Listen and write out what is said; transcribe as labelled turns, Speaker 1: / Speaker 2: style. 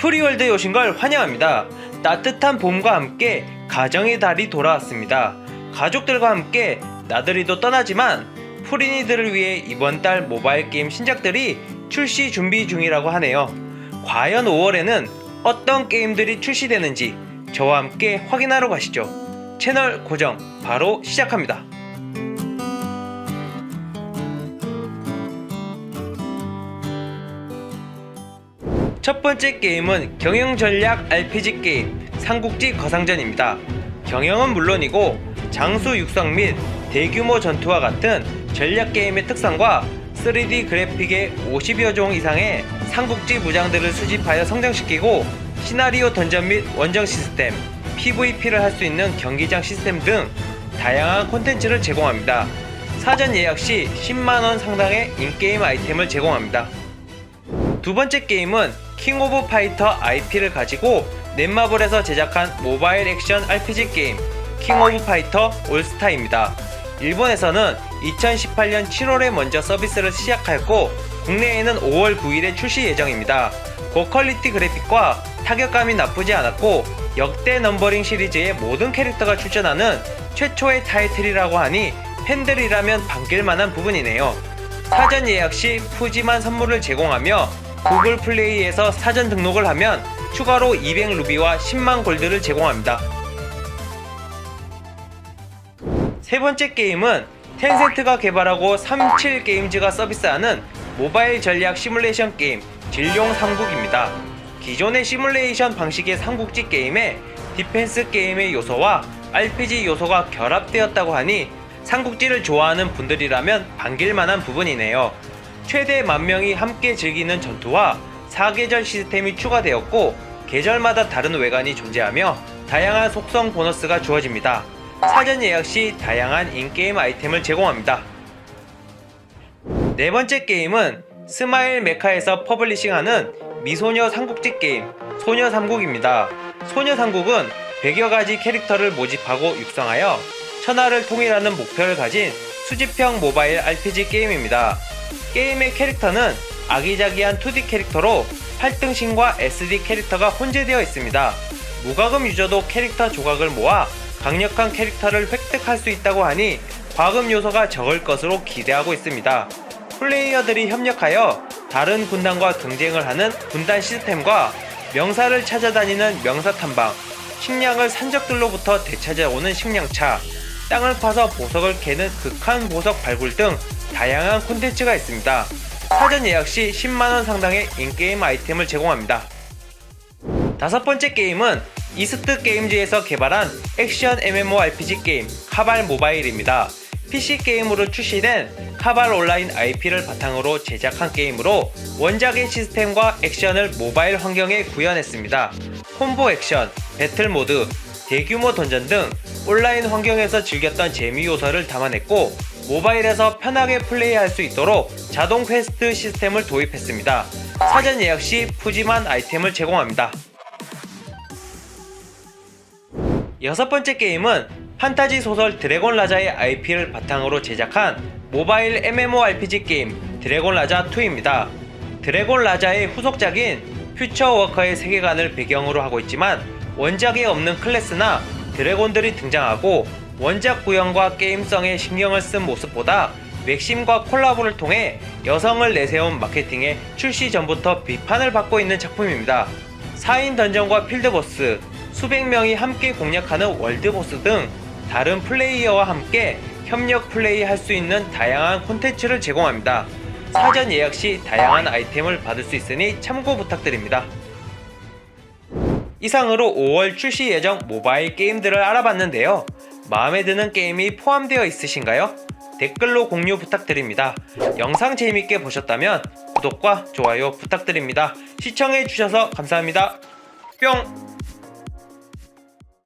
Speaker 1: 프리월드에 오신 걸 환영합니다. 따뜻한 봄과 함께 가정의 달이 돌아왔습니다. 가족들과 함께 나들이도 떠나지만 프리니들을 위해 이번 달 모바일 게임 신작들이 출시 준비 중이라고 하네요. 과연 5월에는 어떤 게임들이 출시되는지 저와 함께 확인하러 가시죠. 채널 고정 바로 시작합니다. 첫 번째 게임은 경영 전략 RPG 게임 삼국지 거상전입니다. 경영은 물론이고 장수 육성 및 대규모 전투와 같은 전략 게임의 특성과 3D 그래픽의 50여 종 이상의 삼국지 무장들을 수집하여 성장시키고 시나리오 던전 및 원정 시스템, PVP를 할 수 있는 경기장 시스템 등 다양한 콘텐츠를 제공합니다. 사전 예약 시 10만원 상당의 인게임 아이템을 제공합니다. 두 번째 게임은 킹 오브 파이터 IP를 가지고 넷마블에서 제작한 모바일 액션 RPG 게임 킹 오브 파이터 올스타입니다. 일본에서는 2018년 7월에 먼저 서비스를 시작하였고 국내에는 5월 9일에 출시 예정입니다. 고퀄리티 그래픽과 타격감이 나쁘지 않았고 역대 넘버링 시리즈의 모든 캐릭터가 출전하는 최초의 타이틀이라고 하니 팬들이라면 반길 만한 부분이네요. 사전 예약 시 푸짐한 선물을 제공하며 구글 플레이에서 사전 등록을 하면 추가로 200루비와 10만 골드를 제공합니다. 세 번째 게임은 텐센트가 개발하고 37 게임즈가 서비스하는 모바일 전략 시뮬레이션 게임 진룡 삼국입니다. 기존의 시뮬레이션 방식의 삼국지 게임에 디펜스 게임의 요소와 RPG 요소가 결합되었다고 하니 삼국지를 좋아하는 분들이라면 반길 만한 부분이네요. 최대 만 명이 함께 즐기는 전투와 사계절 시스템이 추가되었고 계절마다 다른 외관이 존재하며 다양한 속성 보너스가 주어집니다. 사전 예약 시 다양한 인게임 아이템을 제공합니다. 네 번째 게임은 스마일 메카에서 퍼블리싱하는 미소녀 삼국지 게임 소녀 삼국입니다. 소녀 삼국은 100여 가지 캐릭터를 모집하고 육성하여 천하를 통일하는 목표를 가진 수집형 모바일 RPG 게임입니다. 게임의 캐릭터는 아기자기한 2D 캐릭터로 8등신과 SD 캐릭터가 혼재되어 있습니다. 무과금 유저도 캐릭터 조각을 모아 강력한 캐릭터를 획득할 수 있다고 하니 과금 요소가 적을 것으로 기대하고 있습니다. 플레이어들이 협력하여 다른 군단과 경쟁을 하는 군단 시스템과 명사를 찾아다니는 명사 탐방, 식량을 산적들로부터 되찾아오는 식량차, 땅을 파서 보석을 캐는 극한 보석 발굴 등 다양한 콘텐츠가 있습니다. 사전 예약 시 10만원 상당의 인게임 아이템을 제공합니다. 다섯 번째 게임은 이스트 게임즈에서 개발한 액션 MMORPG 게임 카발 모바일입니다. PC 게임으로 출시된 카발 온라인 IP를 바탕으로 제작한 게임으로 원작의 시스템과 액션을 모바일 환경에 구현했습니다. 콤보 액션, 배틀 모드, 대규모 던전 등 온라인 환경에서 즐겼던 재미 요소를 담아냈고 모바일에서 편하게 플레이할 수 있도록 자동 퀘스트 시스템을 도입했습니다. 사전 예약 시 푸짐한 아이템을 제공합니다. 여섯 번째 게임은 판타지 소설 드래곤 라자의 IP를 바탕으로 제작한 모바일 MMORPG 게임 드래곤 라자 2입니다. 드래곤 라자의 후속작인 퓨처 워커의 세계관을 배경으로 하고 있지만 원작에 없는 클래스나 드래곤들이 등장하고 원작 구현과 게임성에 신경을 쓴 모습보다 맥심과 콜라보를 통해 여성을 내세운 마케팅에 출시 전부터 비판을 받고 있는 작품입니다. 4인 던전과 필드보스, 수백 명이 함께 공략하는 월드보스 등 다른 플레이어와 함께 협력 플레이할 수 있는 다양한 콘텐츠를 제공합니다. 사전 예약 시 다양한 아이템을 받을 수 있으니 참고 부탁드립니다. 이상으로 5월 출시 예정 모바일 게임들을 알아봤는데요. 마음에 드는 게임이 포함되어 있으신가요? 댓글로 공유 부탁드립니다. 영상 재밌게 보셨다면 구독과 좋아요 부탁드립니다. 시청해주셔서 감사합니다. 뿅!